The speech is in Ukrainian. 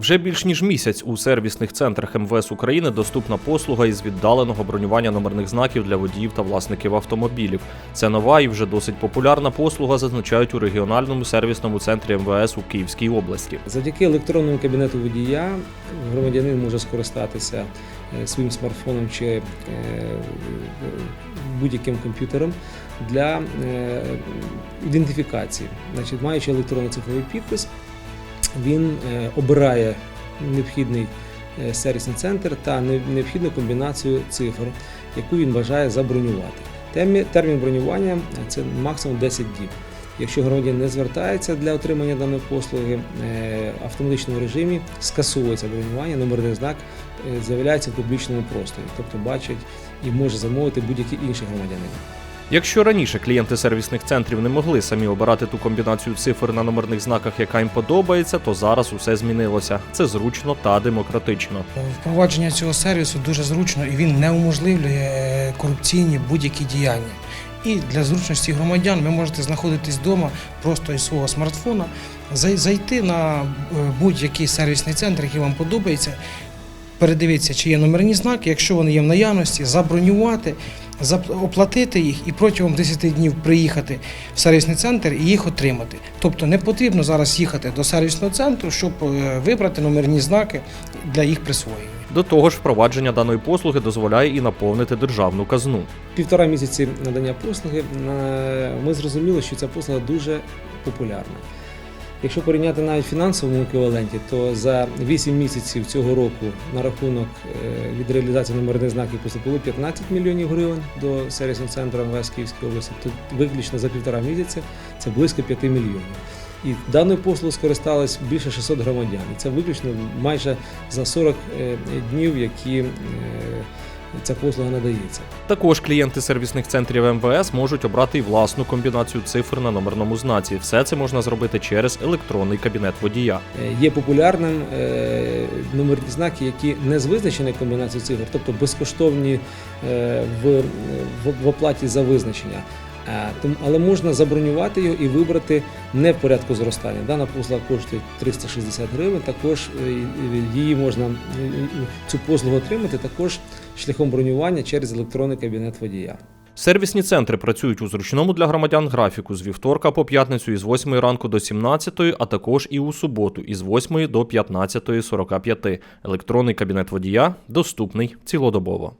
Вже більш ніж місяць у сервісних центрах МВС України доступна послуга із віддаленого бронювання номерних знаків для водіїв та власників автомобілів. Це нова і вже досить популярна послуга, зазначають у регіональному сервісному центрі МВС у Київській області. Завдяки електронному кабінету водія громадянин може скористатися е, своїм смартфоном чи е, будь-яким комп'ютером для е, ідентифікації. Значить, маючи електронний цифровий підпис, він е, обирає необхідний е, сервісний центр та необхідну комбінацію цифр, яку він бажає забронювати. Термін бронювання е, це максимум 10 діб. Якщо громадянин не звертається для отримання даної послуги, в автоматичному режимі скасовується бронювання, номерний знак з'являється в публічному просторі, тобто бачить і може замовити будь-який інший громадянин. Якщо раніше клієнти сервісних центрів не могли самі обирати ту комбінацію цифр на номерних знаках, яка їм подобається, то зараз усе змінилося. Це зручно та демократично. Впровадження цього сервісу дуже зручно і він не уможливлює е, корупційні будь-які діяння. І для зручності громадян ви можете знаходитись вдома просто із свого смартфона, зайти на е, будь-який сервісний центр, який вам подобається, передивитися, чи є номерні знаки, якщо вони є в наявності, забронювати, зап- оплатити їх і протягом 10 днів приїхати в сервісний центр і їх отримати. Тобто не потрібно зараз їхати до сервісного центру, щоб е, вибрати номерні знаки для їх присвоєння. До того ж, впровадження даної послуги дозволяє і наповнити державну казну. Півтора місяці надання послуги е, ми зрозуміли, що ця послуга дуже популярна. Якщо порівняти навіть фінансовому еквіваленті, то за 8 місяців цього року на рахунок е, від реалізації номерних знаків поступило 15 мільйонів гривень до сервісного центру МВС Київської області, то виключно за півтора місяця це близько 5 мільйонів. І даною послугою скористалось більше 600 громадян. І це виключно майже за 40 е, днів, які е, ця послуга надається. Також клієнти сервісних центрів МВС можуть обрати і власну комбінацію цифр на номерному знаці. Все це можна зробити через електронний кабінет водія. Е, Є популярним е, номерні знаки, які не з визначеної комбінацією цифр, тобто безкоштовні е, в оплаті за визначення. Е, Але можна забронювати його і вибрати не в порядку зростання. Дана послуга коштує 360 гривень. Також е, її можна е, цю послугу отримати також шляхом бронювання через електронний кабінет водія. Сервісні центри працюють у зручному для громадян графіку з вівторка по п'ятницю із 8 ранку до 17, а також і у суботу із 8 до 15.45. Електронний кабінет водія доступний цілодобово.